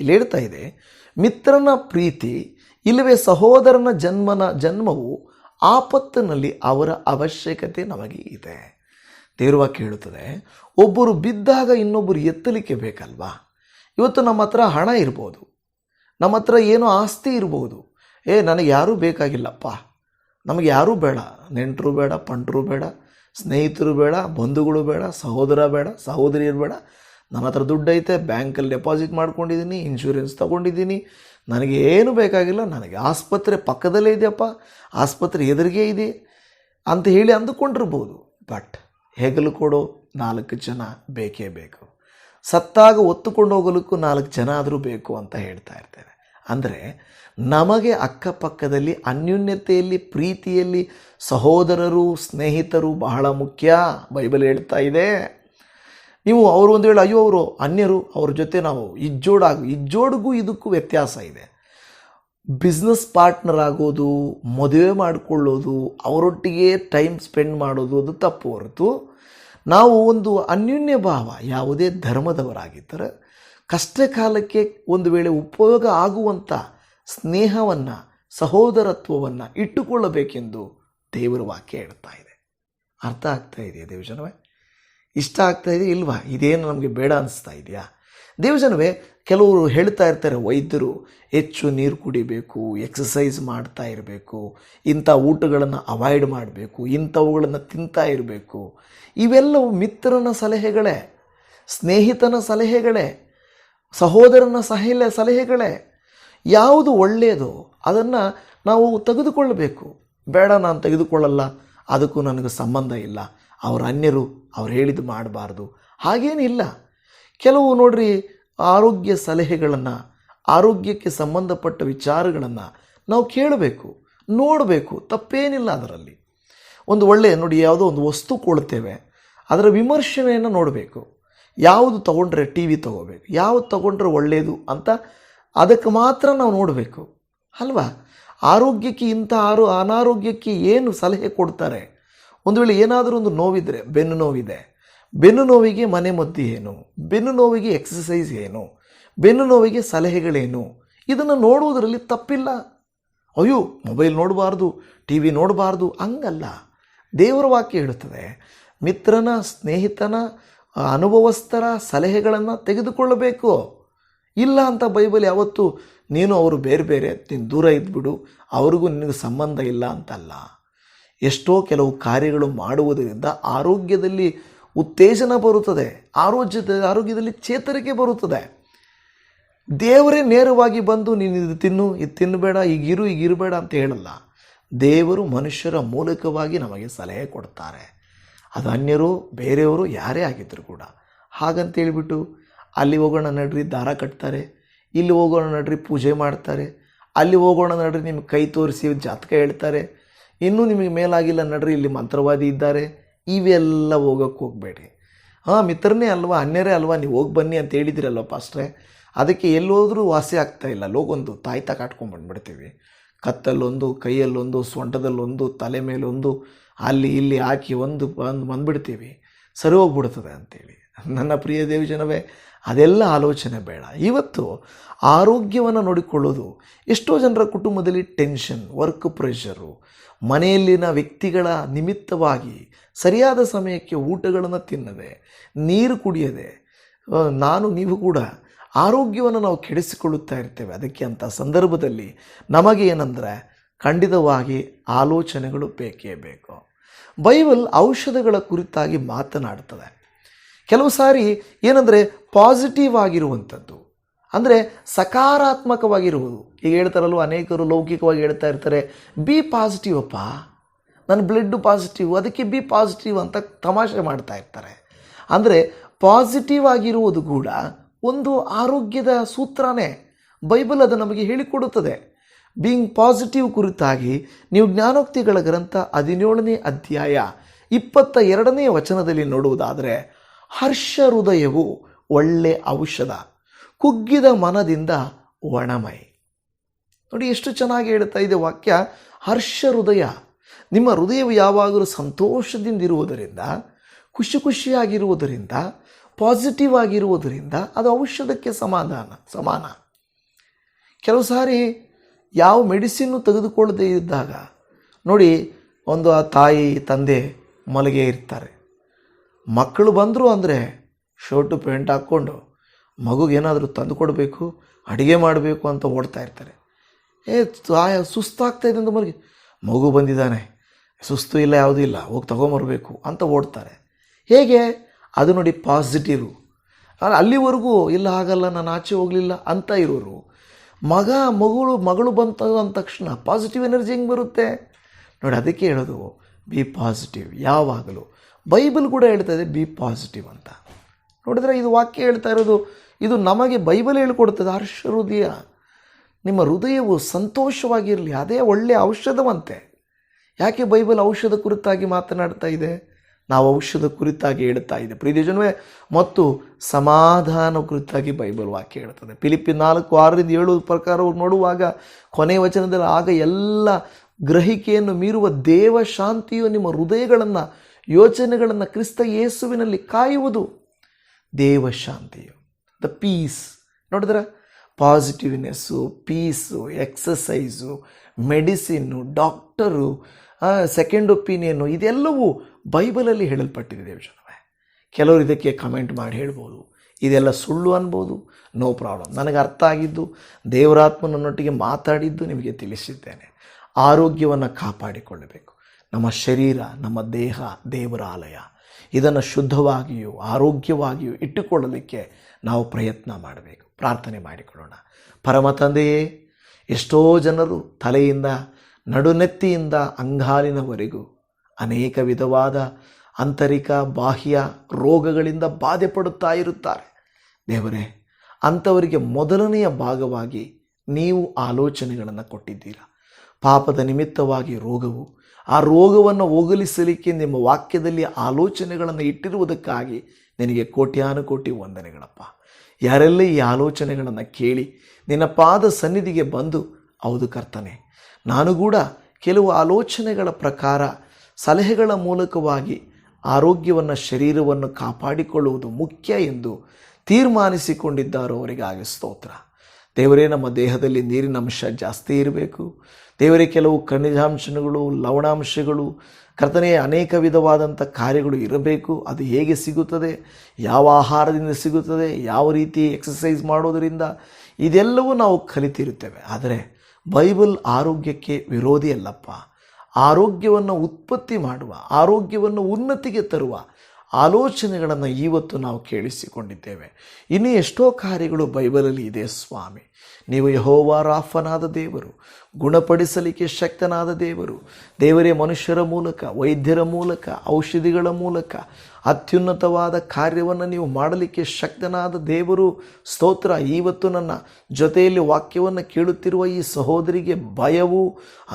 ಇಲ್ಲಿ ಹೇಳ್ತಾ ಇದೆ ಮಿತ್ರನ ಪ್ರೀತಿ ಇಲ್ಲವೇ ಸಹೋದರನ ಜನ್ಮನ ಜನ್ಮವು ಆಪತ್ತಿನಲ್ಲಿ ಅವರ ಅವಶ್ಯಕತೆ ನಮಗೆ ಇದೆ ತೇರುವ ಕೇಳುತ್ತದೆ ಒಬ್ಬರು ಬಿದ್ದಾಗ ಇನ್ನೊಬ್ಬರು ಎತ್ತಲಿಕ್ಕೆ ಬೇಕಲ್ವಾ ಇವತ್ತು ನಮ್ಮ ಹತ್ರ ಹಣ ಇರ್ಬೋದು ನಮ್ಮ ಹತ್ರ ಏನೋ ಆಸ್ತಿ ಇರ್ಬೋದು ಏ ನನಗೆ ಯಾರೂ ಬೇಕಾಗಿಲ್ಲಪ್ಪ ನಮಗೆ ಯಾರೂ ಬೇಡ ನೆಂಟರು ಬೇಡ ಪಂಟರು ಬೇಡ ಸ್ನೇಹಿತರು ಬೇಡ ಬಂಧುಗಳು ಬೇಡ ಸಹೋದರ ಬೇಡ ಸಹೋದರಿಯರು ಬೇಡ ನನ್ನ ಹತ್ರ ದುಡ್ಡು ಐತೆ ಬ್ಯಾಂಕಲ್ಲಿ ಡೆಪಾಸಿಟ್ ಮಾಡ್ಕೊಂಡಿದ್ದೀನಿ ಇನ್ಶೂರೆನ್ಸ್ ತೊಗೊಂಡಿದ್ದೀನಿ ನನಗೆ ಏನು ಬೇಕಾಗಿಲ್ಲ ನನಗೆ ಆಸ್ಪತ್ರೆ ಪಕ್ಕದಲ್ಲೇ ಇದೆಯಪ್ಪ ಆಸ್ಪತ್ರೆ ಎದುರಿಗೆ ಇದೆ ಅಂತ ಹೇಳಿ ಅಂದುಕೊಂಡಿರ್ಬೋದು ಬಟ್ ಹೆಗಲು ಕೊಡೋ ನಾಲ್ಕು ಜನ ಬೇಕೇ ಬೇಕು ಸತ್ತಾಗ ಒತ್ತುಕೊಂಡು ಹೋಗಲಿಕ್ಕೂ ನಾಲ್ಕು ಜನ ಆದರೂ ಬೇಕು ಅಂತ ಹೇಳ್ತಾ ಇರ್ತೇನೆ ಅಂದರೆ ನಮಗೆ ಅಕ್ಕಪಕ್ಕದಲ್ಲಿ ಅನ್ಯೂನ್ಯತೆಯಲ್ಲಿ ಪ್ರೀತಿಯಲ್ಲಿ ಸಹೋದರರು ಸ್ನೇಹಿತರು ಬಹಳ ಮುಖ್ಯ ಬೈಬಲ್ ಹೇಳ್ತಾ ಇದೆ ನೀವು ಅವರು ಒಂದು ವೇಳೆ ಅಯ್ಯೋ ಅವರು ಅನ್ಯರು ಅವ್ರ ಜೊತೆ ನಾವು ಇಜ್ಜೋಡಾಗು ಇಜ್ಜೋಡಿಗೂ ಇದಕ್ಕೂ ವ್ಯತ್ಯಾಸ ಇದೆ ಬಿಸ್ನೆಸ್ ಪಾರ್ಟ್ನರ್ ಆಗೋದು ಮದುವೆ ಮಾಡಿಕೊಳ್ಳೋದು ಅವರೊಟ್ಟಿಗೆ ಟೈಮ್ ಸ್ಪೆಂಡ್ ಮಾಡೋದು ಅದು ತಪ್ಪು ಹೊರತು ನಾವು ಒಂದು ಅನ್ಯೂನ್ಯ ಭಾವ ಯಾವುದೇ ಧರ್ಮದವರಾಗಿದ್ದರೆ ಕಷ್ಟ ಕಾಲಕ್ಕೆ ಒಂದು ವೇಳೆ ಉಪಯೋಗ ಆಗುವಂಥ ಸ್ನೇಹವನ್ನು ಸಹೋದರತ್ವವನ್ನು ಇಟ್ಟುಕೊಳ್ಳಬೇಕೆಂದು ದೇವರ ವಾಕ್ಯ ಹೇಳ್ತಾ ಇದೆ ಅರ್ಥ ಆಗ್ತಾ ಇದೆಯಾ ದೇವಜನವೇ ಇಷ್ಟ ಆಗ್ತಾ ಇದೆ ಇಲ್ವಾ ಇದೇನು ನಮಗೆ ಬೇಡ ಅನಿಸ್ತಾ ಇದೆಯಾ ದೇವಜನವೇ ಕೆಲವರು ಹೇಳ್ತಾ ಇರ್ತಾರೆ ವೈದ್ಯರು ಹೆಚ್ಚು ನೀರು ಕುಡಿಬೇಕು ಎಕ್ಸಸೈಸ್ ಮಾಡ್ತಾ ಇರಬೇಕು ಇಂಥ ಊಟಗಳನ್ನು ಅವಾಯ್ಡ್ ಮಾಡಬೇಕು ಇಂಥವುಗಳನ್ನು ತಿಂತಾ ಇರಬೇಕು ಇವೆಲ್ಲವೂ ಮಿತ್ರನ ಸಲಹೆಗಳೇ ಸ್ನೇಹಿತನ ಸಲಹೆಗಳೇ ಸಹೋದರನ ಸಹಲೆ ಸಲಹೆಗಳೇ ಯಾವುದು ಒಳ್ಳೆಯದು ಅದನ್ನು ನಾವು ತೆಗೆದುಕೊಳ್ಳಬೇಕು ಬೇಡ ನಾನು ತೆಗೆದುಕೊಳ್ಳಲ್ಲ ಅದಕ್ಕೂ ನನಗೆ ಸಂಬಂಧ ಇಲ್ಲ ಅವರ ಅನ್ಯರು ಅವ್ರು ಹೇಳಿದ್ದು ಮಾಡಬಾರ್ದು ಹಾಗೇನಿಲ್ಲ ಕೆಲವು ನೋಡ್ರಿ ಆರೋಗ್ಯ ಸಲಹೆಗಳನ್ನು ಆರೋಗ್ಯಕ್ಕೆ ಸಂಬಂಧಪಟ್ಟ ವಿಚಾರಗಳನ್ನು ನಾವು ಕೇಳಬೇಕು ನೋಡಬೇಕು ತಪ್ಪೇನಿಲ್ಲ ಅದರಲ್ಲಿ ಒಂದು ಒಳ್ಳೆಯ ನೋಡಿ ಯಾವುದೋ ಒಂದು ವಸ್ತು ಕೊಳ್ತೇವೆ ಅದರ ವಿಮರ್ಶನೆಯನ್ನು ನೋಡಬೇಕು ಯಾವುದು ತಗೊಂಡ್ರೆ ಟಿ ವಿ ತಗೋಬೇಕು ಯಾವುದು ತಗೊಂಡ್ರೆ ಒಳ್ಳೆಯದು ಅಂತ ಅದಕ್ಕೆ ಮಾತ್ರ ನಾವು ನೋಡಬೇಕು ಅಲ್ವಾ ಆರೋಗ್ಯಕ್ಕೆ ಇಂಥ ಆರೋ ಅನಾರೋಗ್ಯಕ್ಕೆ ಏನು ಸಲಹೆ ಕೊಡ್ತಾರೆ ಒಂದು ವೇಳೆ ಏನಾದರೂ ಒಂದು ನೋವಿದ್ರೆ ಬೆನ್ನು ನೋವಿದೆ ಬೆನ್ನು ನೋವಿಗೆ ಮನೆ ಮದ್ದು ಏನು ಬೆನ್ನು ನೋವಿಗೆ ಎಕ್ಸಸೈಸ್ ಏನು ಬೆನ್ನು ನೋವಿಗೆ ಸಲಹೆಗಳೇನು ಇದನ್ನು ನೋಡುವುದರಲ್ಲಿ ತಪ್ಪಿಲ್ಲ ಅಯ್ಯೋ ಮೊಬೈಲ್ ನೋಡಬಾರ್ದು ಟಿ ವಿ ನೋಡಬಾರ್ದು ಹಂಗಲ್ಲ ದೇವರ ವಾಕ್ಯ ಹೇಳುತ್ತದೆ ಮಿತ್ರನ ಸ್ನೇಹಿತನ ಅನುಭವಸ್ಥರ ಸಲಹೆಗಳನ್ನು ತೆಗೆದುಕೊಳ್ಳಬೇಕು ಇಲ್ಲ ಅಂತ ಬೈಬಲ್ ಯಾವತ್ತು ನೀನು ಅವರು ಬೇರೆ ಬೇರೆ ನೀನು ದೂರ ಇದ್ಬಿಡು ಅವ್ರಿಗೂ ನಿನಗೆ ಸಂಬಂಧ ಇಲ್ಲ ಅಂತಲ್ಲ ಎಷ್ಟೋ ಕೆಲವು ಕಾರ್ಯಗಳು ಮಾಡುವುದರಿಂದ ಆರೋಗ್ಯದಲ್ಲಿ ಉತ್ತೇಜನ ಬರುತ್ತದೆ ಆರೋಗ್ಯದ ಆರೋಗ್ಯದಲ್ಲಿ ಚೇತರಿಕೆ ಬರುತ್ತದೆ ದೇವರೇ ನೇರವಾಗಿ ಬಂದು ನೀನು ಇದು ತಿನ್ನು ಇದು ತಿನ್ನಬೇಡ ಈಗಿರು ಈಗಿರಬೇಡ ಅಂತ ಹೇಳಲ್ಲ ದೇವರು ಮನುಷ್ಯರ ಮೂಲಕವಾಗಿ ನಮಗೆ ಸಲಹೆ ಕೊಡ್ತಾರೆ ಅದು ಅನ್ಯರು ಬೇರೆಯವರು ಯಾರೇ ಆಗಿದ್ದರು ಕೂಡ ಹಾಗಂತ ಹೇಳಿಬಿಟ್ಟು ಅಲ್ಲಿ ಹೋಗೋಣ ನಡ್ರಿ ದಾರ ಕಟ್ತಾರೆ ಇಲ್ಲಿ ಹೋಗೋಣ ನಡ್ರಿ ಪೂಜೆ ಮಾಡ್ತಾರೆ ಅಲ್ಲಿ ಹೋಗೋಣ ನಡ್ರಿ ನಿಮ್ಗೆ ಕೈ ತೋರಿಸಿ ಜಾತಕ ಹೇಳ್ತಾರೆ ಇನ್ನೂ ನಿಮಗೆ ಮೇಲಾಗಿಲ್ಲ ನಡ್ರಿ ಇಲ್ಲಿ ಮಂತ್ರವಾದಿ ಇದ್ದಾರೆ ಇವೆಲ್ಲ ಹೋಗೋಕ್ಕೆ ಹೋಗಬೇಡಿ ಹಾಂ ಮಿತ್ರನೇ ಅಲ್ವಾ ಅನ್ಯರೇ ಅಲ್ವಾ ನೀವು ಹೋಗಿ ಬನ್ನಿ ಅಂತ ಹೇಳಿದಿರಲ್ವ ಪಾಸ್ಟ್ರೆ ಅದಕ್ಕೆ ಹೋದರೂ ವಾಸಿ ಆಗ್ತಾ ಇಲ್ಲ ಲೋಗೊಂದು ತಾಯ್ತ ಕಾಟ್ಕೊಂಡು ಬಂದುಬಿಡ್ತೀವಿ ಕತ್ತಲ್ಲೊಂದು ಕೈಯಲ್ಲೊಂದು ಸೊಂಟದಲ್ಲೊಂದು ತಲೆ ಮೇಲೊಂದು ಅಲ್ಲಿ ಇಲ್ಲಿ ಹಾಕಿ ಒಂದು ಬಂದು ಬಂದುಬಿಡ್ತೀವಿ ಸರಿ ಹೋಗ್ಬಿಡ್ತದೆ ಅಂತೇಳಿ ನನ್ನ ಪ್ರಿಯ ದೇವಜನವೇ ಅದೆಲ್ಲ ಆಲೋಚನೆ ಬೇಡ ಇವತ್ತು ಆರೋಗ್ಯವನ್ನು ನೋಡಿಕೊಳ್ಳೋದು ಎಷ್ಟೋ ಜನರ ಕುಟುಂಬದಲ್ಲಿ ಟೆನ್ಷನ್ ವರ್ಕ್ ಪ್ರೆಷರು ಮನೆಯಲ್ಲಿನ ವ್ಯಕ್ತಿಗಳ ನಿಮಿತ್ತವಾಗಿ ಸರಿಯಾದ ಸಮಯಕ್ಕೆ ಊಟಗಳನ್ನು ತಿನ್ನದೆ ನೀರು ಕುಡಿಯದೆ ನಾನು ನೀವು ಕೂಡ ಆರೋಗ್ಯವನ್ನು ನಾವು ಕೆಡಿಸಿಕೊಳ್ಳುತ್ತಾ ಇರ್ತೇವೆ ಅದಕ್ಕೆ ಅಂತ ಸಂದರ್ಭದಲ್ಲಿ ನಮಗೆ ಏನಂದರೆ ಖಂಡಿತವಾಗಿ ಆಲೋಚನೆಗಳು ಬೇಕೇ ಬೇಕು ಬೈಬಲ್ ಔಷಧಗಳ ಕುರಿತಾಗಿ ಮಾತನಾಡ್ತದೆ ಕೆಲವು ಸಾರಿ ಏನಂದರೆ ಪಾಸಿಟಿವ್ ಆಗಿರುವಂಥದ್ದು ಅಂದರೆ ಸಕಾರಾತ್ಮಕವಾಗಿರುವುದು ಈಗ ಹೇಳ್ತಾರಲ್ವ ಅನೇಕರು ಲೌಕಿಕವಾಗಿ ಹೇಳ್ತಾ ಇರ್ತಾರೆ ಬಿ ಪಾಸಿಟಿವ್ ಅಪ್ಪ ನನ್ನ ಬ್ಲಡ್ಡು ಪಾಸಿಟಿವ್ ಅದಕ್ಕೆ ಬಿ ಪಾಸಿಟಿವ್ ಅಂತ ತಮಾಷೆ ಮಾಡ್ತಾ ಇರ್ತಾರೆ ಅಂದರೆ ಪಾಸಿಟಿವ್ ಆಗಿರುವುದು ಕೂಡ ಒಂದು ಆರೋಗ್ಯದ ಸೂತ್ರನೇ ಬೈಬಲ್ ಅದು ನಮಗೆ ಹೇಳಿಕೊಡುತ್ತದೆ ಬೀಯಿಂಗ್ ಪಾಸಿಟಿವ್ ಕುರಿತಾಗಿ ನೀವು ಜ್ಞಾನೋಕ್ತಿಗಳ ಗ್ರಂಥ ಹದಿನೇಳನೇ ಅಧ್ಯಾಯ ಇಪ್ಪತ್ತ ಎರಡನೇ ವಚನದಲ್ಲಿ ನೋಡುವುದಾದರೆ ಹರ್ಷ ಹೃದಯವು ಒಳ್ಳೆ ಔಷಧ ಕುಗ್ಗಿದ ಮನದಿಂದ ಒಣಮೈ ನೋಡಿ ಎಷ್ಟು ಚೆನ್ನಾಗಿ ಹೇಳ್ತಾ ಇದೆ ವಾಕ್ಯ ಹರ್ಷ ಹೃದಯ ನಿಮ್ಮ ಹೃದಯವು ಯಾವಾಗಲೂ ಸಂತೋಷದಿಂದಿರುವುದರಿಂದ ಖುಷಿ ಖುಷಿಯಾಗಿರುವುದರಿಂದ ಪಾಸಿಟಿವ್ ಆಗಿರುವುದರಿಂದ ಅದು ಔಷಧಕ್ಕೆ ಸಮಾಧಾನ ಸಮಾನ ಕೆಲವು ಸಾರಿ ಯಾವ ಮೆಡಿಸಿನ್ನು ತೆಗೆದುಕೊಳ್ಳದೇ ಇದ್ದಾಗ ನೋಡಿ ಒಂದು ಆ ತಾಯಿ ತಂದೆ ಮಲಗೆ ಇರ್ತಾರೆ ಮಕ್ಕಳು ಬಂದರು ಅಂದರೆ ಶರ್ಟು ಪ್ಯಾಂಟ್ ಹಾಕ್ಕೊಂಡು ಮಗುಗೇನಾದರೂ ತಂದು ಕೊಡಬೇಕು ಅಡುಗೆ ಮಾಡಬೇಕು ಅಂತ ಓಡ್ತಾ ಇರ್ತಾರೆ ಏ ತಾಯ ಇದೆ ಅಂತ ಮಲಗಿ ಮಗು ಬಂದಿದ್ದಾನೆ ಸುಸ್ತು ಇಲ್ಲ ಯಾವುದೂ ಇಲ್ಲ ಹೋಗಿ ತೊಗೊಂಬರ್ಬೇಕು ಅಂತ ಓಡ್ತಾರೆ ಹೇಗೆ ಅದು ನೋಡಿ ಪಾಸಿಟಿವ್ ಅಲ್ಲಿವರೆಗೂ ಇಲ್ಲ ಆಗಲ್ಲ ನಾನು ಆಚೆ ಹೋಗಲಿಲ್ಲ ಅಂತ ಇರೋರು ಮಗ ಮಗಳು ಮಗಳು ಬಂತು ಅಂದ ತಕ್ಷಣ ಪಾಸಿಟಿವ್ ಎನರ್ಜಿ ಹೆಂಗೆ ಬರುತ್ತೆ ನೋಡಿ ಅದಕ್ಕೆ ಹೇಳೋದು ಬಿ ಪಾಸಿಟಿವ್ ಯಾವಾಗಲೂ ಬೈಬಲ್ ಕೂಡ ಹೇಳ್ತಾ ಇದೆ ಬಿ ಪಾಸಿಟಿವ್ ಅಂತ ನೋಡಿದ್ರೆ ಇದು ವಾಕ್ಯ ಹೇಳ್ತಾ ಇರೋದು ಇದು ನಮಗೆ ಬೈಬಲ್ ಹೇಳ್ಕೊಡ್ತದೆ ಹರ್ಷ ಹೃದಯ ನಿಮ್ಮ ಹೃದಯವು ಸಂತೋಷವಾಗಿರಲಿ ಅದೇ ಒಳ್ಳೆಯ ಔಷಧವಂತೆ ಯಾಕೆ ಬೈಬಲ್ ಔಷಧ ಕುರಿತಾಗಿ ಮಾತನಾಡ್ತಾ ಇದೆ ನಾವು ಔಷಧ ಕುರಿತಾಗಿ ಹೇಳ್ತಾ ಇದೆ ಜನವೇ ಮತ್ತು ಸಮಾಧಾನ ಕುರಿತಾಗಿ ಬೈಬಲ್ ವಾಕ್ಯ ಹೇಳ್ತದೆ ಪಿಲಿಪಿ ನಾಲ್ಕು ಆರರಿಂದ ಏಳು ಪ್ರಕಾರ ನೋಡುವಾಗ ಕೊನೆ ವಚನದಲ್ಲಿ ಆಗ ಎಲ್ಲ ಗ್ರಹಿಕೆಯನ್ನು ಮೀರುವ ದೇವ ಶಾಂತಿಯು ನಿಮ್ಮ ಹೃದಯಗಳನ್ನು ಯೋಚನೆಗಳನ್ನು ಕ್ರಿಸ್ತ ಯೇಸುವಿನಲ್ಲಿ ಕಾಯುವುದು ದೇವ ಶಾಂತಿಯು ದ ಪೀಸ್ ನೋಡಿದ್ರೆ positiveness peace exercise medicine doctor second opinion ಇದೆಲ್ಲವೂ ಬೈಬಲಲ್ಲಿ ಹೇಳಲ್ಪಟ್ಟಿದೆ ದೇವಜನವೇ ಕೆಲವರು ಇದಕ್ಕೆ ಕಮೆಂಟ್ ಮಾಡಿ ಹೇಳ್ಬೋದು ಇದೆಲ್ಲ ಸುಳ್ಳು ಅನ್ಬೋದು ನೋ ಪ್ರಾಬ್ಲಮ್ ನನಗೆ ಅರ್ಥ ಆಗಿದ್ದು ದೇವರಾತ್ಮ ನನ್ನೊಟ್ಟಿಗೆ ಮಾತಾಡಿದ್ದು ನಿಮಗೆ ತಿಳಿಸಿದ್ದೇನೆ ಆರೋಗ್ಯವನ್ನು ಕಾಪಾಡಿಕೊಳ್ಳಬೇಕು ನಮ್ಮ ಶರೀರ ನಮ್ಮ ದೇಹ ದೇವರಾಲಯ ಇದನ್ನು ಶುದ್ಧವಾಗಿಯೂ ಆರೋಗ್ಯವಾಗಿಯೂ ಇಟ್ಟುಕೊಳ್ಳಲಿಕ್ಕೆ ನಾವು ಪ್ರಯತ್ನ ಮಾಡಬೇಕು ಪ್ರಾರ್ಥನೆ ಮಾಡಿಕೊಳ್ಳೋಣ ಪರಮ ತಂದೆಯೇ ಎಷ್ಟೋ ಜನರು ತಲೆಯಿಂದ ನಡುನೆತ್ತಿಯಿಂದ ಅಂಗಾಲಿನವರೆಗೂ ಅನೇಕ ವಿಧವಾದ ಆಂತರಿಕ ಬಾಹ್ಯ ರೋಗಗಳಿಂದ ಬಾಧೆ ಪಡುತ್ತಾ ಇರುತ್ತಾರೆ ದೇವರೇ ಅಂಥವರಿಗೆ ಮೊದಲನೆಯ ಭಾಗವಾಗಿ ನೀವು ಆಲೋಚನೆಗಳನ್ನು ಕೊಟ್ಟಿದ್ದೀರಾ ಪಾಪದ ನಿಮಿತ್ತವಾಗಿ ರೋಗವು ಆ ರೋಗವನ್ನು ಹೋಗಲಿಸಲಿಕ್ಕೆ ನಿಮ್ಮ ವಾಕ್ಯದಲ್ಲಿ ಆಲೋಚನೆಗಳನ್ನು ಇಟ್ಟಿರುವುದಕ್ಕಾಗಿ ನಿನಗೆ ಕೋಟ್ಯಾನುಕೋಟಿ ವಂದನೆಗಳಪ್ಪ ಯಾರೆಲ್ಲ ಈ ಆಲೋಚನೆಗಳನ್ನು ಕೇಳಿ ನಿನ್ನ ಪಾದ ಸನ್ನಿಧಿಗೆ ಬಂದು ಹೌದು ಕರ್ತನೆ ನಾನು ಕೂಡ ಕೆಲವು ಆಲೋಚನೆಗಳ ಪ್ರಕಾರ ಸಲಹೆಗಳ ಮೂಲಕವಾಗಿ ಆರೋಗ್ಯವನ್ನು ಶರೀರವನ್ನು ಕಾಪಾಡಿಕೊಳ್ಳುವುದು ಮುಖ್ಯ ಎಂದು ತೀರ್ಮಾನಿಸಿಕೊಂಡಿದ್ದಾರೋ ಅವರಿಗಾಗಿ ಸ್ತೋತ್ರ ದೇವರೇ ನಮ್ಮ ದೇಹದಲ್ಲಿ ನೀರಿನ ಅಂಶ ಜಾಸ್ತಿ ಇರಬೇಕು ದೇವರೇ ಕೆಲವು ಖನಿಜಾಂಶಗಳು ಲವಣಾಂಶಗಳು ಕರ್ತನೆಯ ಅನೇಕ ವಿಧವಾದಂಥ ಕಾರ್ಯಗಳು ಇರಬೇಕು ಅದು ಹೇಗೆ ಸಿಗುತ್ತದೆ ಯಾವ ಆಹಾರದಿಂದ ಸಿಗುತ್ತದೆ ಯಾವ ರೀತಿ ಎಕ್ಸಸೈಸ್ ಮಾಡೋದರಿಂದ ಇದೆಲ್ಲವೂ ನಾವು ಕಲಿತಿರುತ್ತೇವೆ ಆದರೆ ಬೈಬಲ್ ಆರೋಗ್ಯಕ್ಕೆ ವಿರೋಧಿ ಅಲ್ಲಪ್ಪ ಆರೋಗ್ಯವನ್ನು ಉತ್ಪತ್ತಿ ಮಾಡುವ ಆರೋಗ್ಯವನ್ನು ಉನ್ನತಿಗೆ ತರುವ ಆಲೋಚನೆಗಳನ್ನು ಇವತ್ತು ನಾವು ಕೇಳಿಸಿಕೊಂಡಿದ್ದೇವೆ ಇನ್ನೂ ಎಷ್ಟೋ ಕಾರ್ಯಗಳು ಬೈಬಲಲ್ಲಿ ಇದೆ ಸ್ವಾಮಿ ನೀವು ಯಹೋವಾರಾಫನಾದ ದೇವರು ಗುಣಪಡಿಸಲಿಕ್ಕೆ ಶಕ್ತನಾದ ದೇವರು ದೇವರೇ ಮನುಷ್ಯರ ಮೂಲಕ ವೈದ್ಯರ ಮೂಲಕ ಔಷಧಿಗಳ ಮೂಲಕ ಅತ್ಯುನ್ನತವಾದ ಕಾರ್ಯವನ್ನು ನೀವು ಮಾಡಲಿಕ್ಕೆ ಶಕ್ತನಾದ ದೇವರು ಸ್ತೋತ್ರ ಇವತ್ತು ನನ್ನ ಜೊತೆಯಲ್ಲಿ ವಾಕ್ಯವನ್ನು ಕೇಳುತ್ತಿರುವ ಈ ಸಹೋದರಿಗೆ ಭಯವು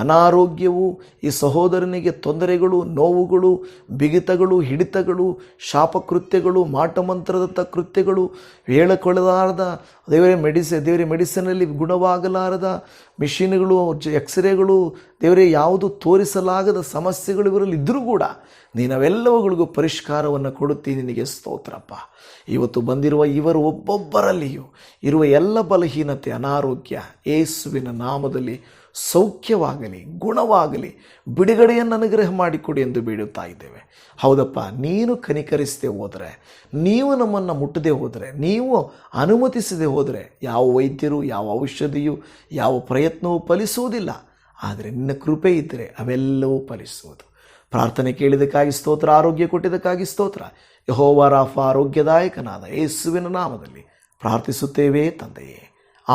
ಅನಾರೋಗ್ಯವು ಈ ಸಹೋದರನಿಗೆ ತೊಂದರೆಗಳು ನೋವುಗಳು ಬಿಗಿತಗಳು ಹಿಡಿತಗಳು ಶಾಪಕೃತ್ಯಗಳು ಮಾಟಮಂತ್ರದತ್ತ ಕೃತ್ಯಗಳು ಹೇಳಿಕೊಳ್ಳಲಾರದ ದೇವರೇ ಮೆಡಿಸಿನ್ ದೇವರೇ ಮೆಡಿಸಿನಲ್ಲಿ ಗುಣವಾಗಲಾರದ ಮಿಷಿನ್ಗಳು ಎಕ್ಸ್ರೇಗಳು ದೇವರೇ ಯಾವುದು ತೋರಿಸಲಾಗದ ಸಮಸ್ಯೆಗಳು ಇವರಲ್ಲಿ ಇದ್ದರೂ ಕೂಡ ನೀನವೆಲ್ಲವುಗಳಿಗೂ ಪರಿಷ್ಕಾರವನ್ನು ಕೊಡುತ್ತೀನಿ ನಿನಗೆ ಸ್ತೋತ್ರಪ್ಪ ಇವತ್ತು ಬಂದಿರುವ ಇವರು ಒಬ್ಬೊಬ್ಬರಲ್ಲಿಯೂ ಇರುವ ಎಲ್ಲ ಬಲಹೀನತೆ ಅನಾರೋಗ್ಯ ಏಸುವಿನ ನಾಮದಲ್ಲಿ ಸೌಖ್ಯವಾಗಲಿ ಗುಣವಾಗಲಿ ಬಿಡುಗಡೆಯನ್ನು ಅನುಗ್ರಹ ಮಾಡಿಕೊಡಿ ಎಂದು ಬೀಳುತ್ತಾ ಇದ್ದೇವೆ ಹೌದಪ್ಪ ನೀನು ಕನಿಕರಿಸದೆ ಹೋದರೆ ನೀವು ನಮ್ಮನ್ನು ಮುಟ್ಟದೆ ಹೋದರೆ ನೀವು ಅನುಮತಿಸದೆ ಹೋದರೆ ಯಾವ ವೈದ್ಯರು ಯಾವ ಔಷಧಿಯು ಯಾವ ಪ್ರಯತ್ನವೂ ಫಲಿಸುವುದಿಲ್ಲ ಆದರೆ ನಿನ್ನ ಕೃಪೆ ಇದ್ದರೆ ಅವೆಲ್ಲವೂ ಫಲಿಸುವುದು ಪ್ರಾರ್ಥನೆ ಕೇಳಿದಕ್ಕಾಗಿ ಸ್ತೋತ್ರ ಆರೋಗ್ಯ ಕೊಟ್ಟಿದ್ದಕ್ಕಾಗಿ ಸ್ತೋತ್ರ ಯಹೋವರಾಫ ಆರೋಗ್ಯದಾಯಕನಾದ ಯೇಸುವಿನ ನಾಮದಲ್ಲಿ ಪ್ರಾರ್ಥಿಸುತ್ತೇವೆ ತಂದೆಯೇ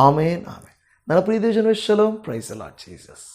ಆಮೇನ್ ಆಮೇನ್ ನನ್ನ ಪ್ರಿಯ ದೇವಜನ ವಿಶ್ವಲಂ ಪ್ರೈಸ್ ಅಲಾಟ್ ಜೀಸಸ್